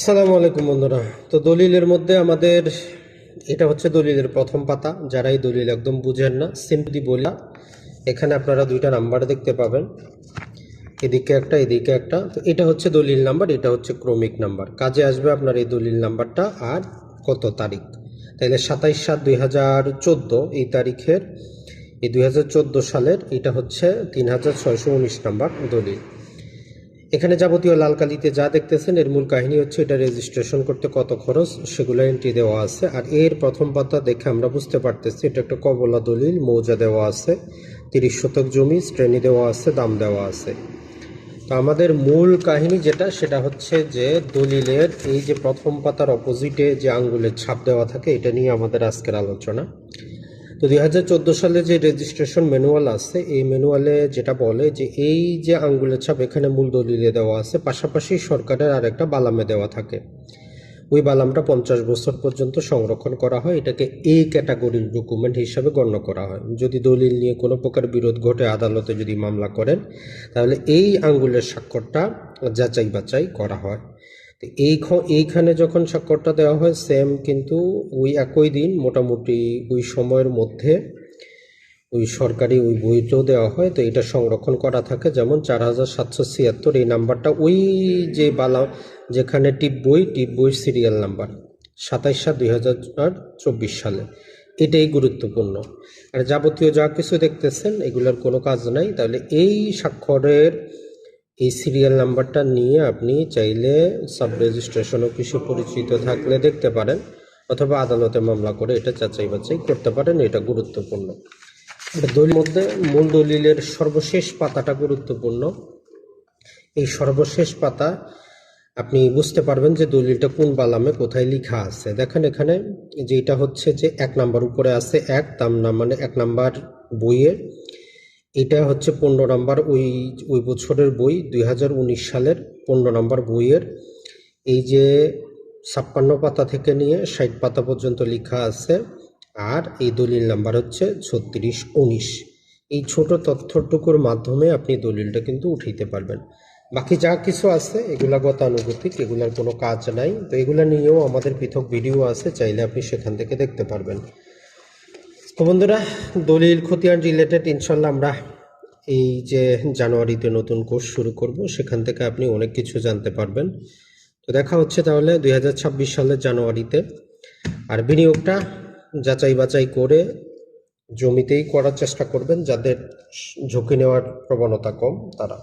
আসসালামু আলাইকুম বন্ধুরা। তো দলিলের মধ্যে আমাদের এটা হচ্ছে দলিলের প্রথম পাতা। যারা এই দলিল একদম বুঝেন না সিম্পলি বলি। এখানে আপনারা দুইটা নাম্বার দেখতে পাবেন। এদিকে একটা এদিকে একটা। তো এটা হচ্ছে দলিল নাম্বার, এটা হচ্ছে ক্রমিক নাম্বার। কাজে আসবে আপনার এই দলিল নাম্বারটা আর কত তারিখ। তাইলে সাতাইশ সাত দুই হাজার চোদ্দ, এই তারিখের, এই দুই হাজার চোদ্দ সালের, এটা হচ্ছে তিন হাজার ছয়শো উনিশ নাম্বার দলিল। এখানে যাবতীয় লাল কালিতে যা দেখতেছেন, এর মূল কাহিনী হচ্ছে এটা রেজিস্ট্রেশন করতে কত খরচ, সেগুলো এন্ট্রি দেওয়া আছে। আর এর প্রথম পাতা দেখে আমরা বুঝতে পারতেছি, এটা একটা কবলা দলিল, মৌজা দেওয়া আছে, তিরিশ শতক জমি, শ্রেণি দেওয়া আছে, দাম দেওয়া আছে। তো আমাদের মূল কাহিনী যেটা, সেটা হচ্ছে যে দলিলের এই যে প্রথম পাতার অপোজিটে যে আঙ্গুলের ছাপ দেওয়া থাকে, এটা নিয়ে আমাদের আজকের আলোচনা। তো দুই হাজার চোদ্দ সালে যে রেজিস্ট্রেশন ম্যানুয়াল আছে, এই ম্যানুয়ালে যেটা বলে যে এই যে আঙ্গুলের ছাপ এখানে মূল দলিলে দেওয়া আছে, পাশাপাশি সরকারের আর একটা বালামে দেওয়া থাকে। ওই বালামটা পঞ্চাশ বছর পর্যন্ত সংরক্ষণ করা হয়, এটাকে এই ক্যাটাগরির ডকুমেন্ট হিসাবে গণ্য করা হয়। যদি দলিল নিয়ে কোনো প্রকার বিরোধ ঘটে আদালতে যদি মামলা করেন, তাহলে এই আঙ্গুলের স্বাক্ষরটা যাচাই বাছাই করা হয়। এই এইখানে যখন স্বাক্ষরটা দেওয়া হয় সেম কিন্তু ওই একই দিন মোটামুটি ওই সময়ের মধ্যে ওই সরকারি ওই বইটাও দেওয়া হয়। তো এটা সংরক্ষণ করা থাকে। যেমন চার হাজার সাতশো ছিয়াত্তর এই নাম্বারটা, ওই যে বালা, যেখানে টিপ বই টিপ বই সিরিয়াল নাম্বার সাতাইশ সাত দুই হাজার চব্বিশ সালে। এটাই গুরুত্বপূর্ণ। আর যাবতীয় যা কিছু দেখতেছেন, এগুলোর কোনো কাজ নাই। তাহলে এই স্বাক্ষরের এই সিরিয়াল নাম্বারটা নিয়ে আপনি চাইলে সাব রেজিস্ট্রেশন অফিসে পরিচিত থাকলে দেখতে পারেন, অথবা আদালতে মামলা করে এটা যাচাই বাছাই করতে পারেন, এটা গুরুত্বপূর্ণ। দলিল মধ্যে মূল দলিলের সর্বশেষ পাতাটা গুরুত্বপূর্ণ। এই সর্বশেষ পাতা আপনি বুঝতে পারবেন যে দলিলটা কোন বালামে কোথায় লেখা আছে। দেখেন এখানে যেটা হচ্ছে যে এক নাম্বার উপরে আছে এক দাম না মানে এক নাম্বার বইয়ের এটা হচ্ছে পনেরো নাম্বার ওই ওই বছরের বই, দুই হাজার উনিশ সালের পনেরো নাম্বার বইয়ের। এই যে ছাপ্পান্ন পাতা থেকে নিয়ে ষাট পাতা পর্যন্ত লেখা আছে, আর এই দলিল নাম্বার হচ্ছে ছত্রিশ উনিশ। এই ছোট তথ্যটুকুর মাধ্যমে আপনি দলিলটা কিন্তু উঠাইতে পারবেন। বাকি যা কিছু আছে, এগুলা গতানুগতিক, এগুলার কোনো কাজ নাই। তো এগুলা নিয়েও আমাদের পৃথক ভিডিও আছে, চাইলে আপনি সেখান থেকে দেখতে পারবেন। তো বন্ধুরা, দলিল খতিয়ান রিলেটেড ইনশাল্লাহ আমরা এই যে জানুয়ারিতে নতুন কোর্স শুরু করব, সেখান থেকে আপনি অনেক কিছু জানতে পারবেন। তো দেখা হচ্ছে তাহলে দুই হাজার ছাব্বিশ সালের জানুয়ারিতে। আর বিনিয়োগটা যাচাই বাছাই করে জমিতেই করার চেষ্টা করবেন, যাদের ঝুঁকি নেওয়ার প্রবণতা কম, তারা।